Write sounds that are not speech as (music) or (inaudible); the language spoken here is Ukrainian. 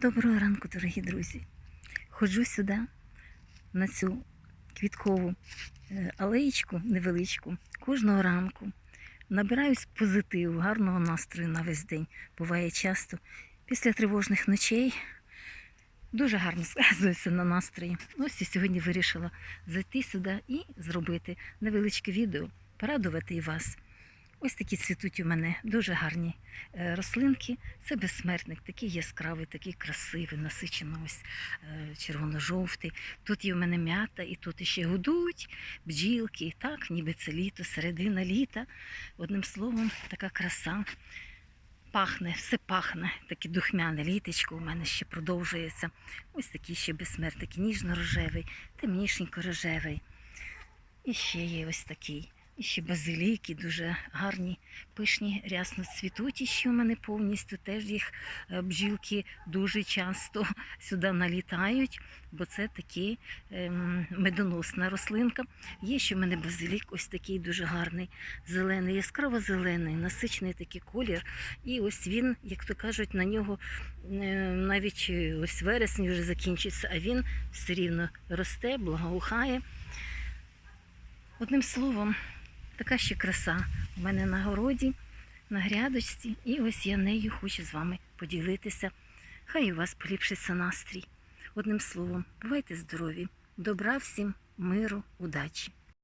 Доброго ранку, дорогі друзі. Ходжу сюди, на цю квіткову е, алеєчку невеличку, кожного ранку. Набираюсь позитиву, гарного настрою на весь день. Буває часто. Після тривожних ночей дуже гарно (laughs) сказується на настрої. Ось і сьогодні вирішила зайти сюди і зробити невеличке відео, порадувати і вас. Ось такі цвітуть у мене дуже гарні е, рослинки. Це безсмертник, такий яскравий, такий красивий, насичено ось е, червоно-жовтий. Тут є в мене м'ята, і тут іще гудуть бджілки. Так, ніби це літо, середина літа. Одним словом, така краса. Пахне, все пахне, таке духмяне літочко у мене ще продовжується. Ось такий ще безсмертник, ніжно-рожевий, темнішенько-рожевий. І ще є ось такий. І ще базиліки дуже гарні, пишні, рясно цвітуть ще у мене повністю. Теж їх е, бджілки дуже часто (laughs) сюди налітають, бо це такі ем, медоносна рослинка. Є ще в мене базилік, ось такий дуже гарний, зелений, яскраво-зелений, насичений такий колір. І ось він, як то кажуть, на нього е, навіть е, ось вересень вже закінчиться, а він все рівно росте, благоухає. Одним словом, така ще краса у мене на городі, на грядочці, і ось я нею хочу з вами поділитися. Хай у вас поліпшиться настрій. Одним словом, бувайте здорові, добра всім, миру, удачі!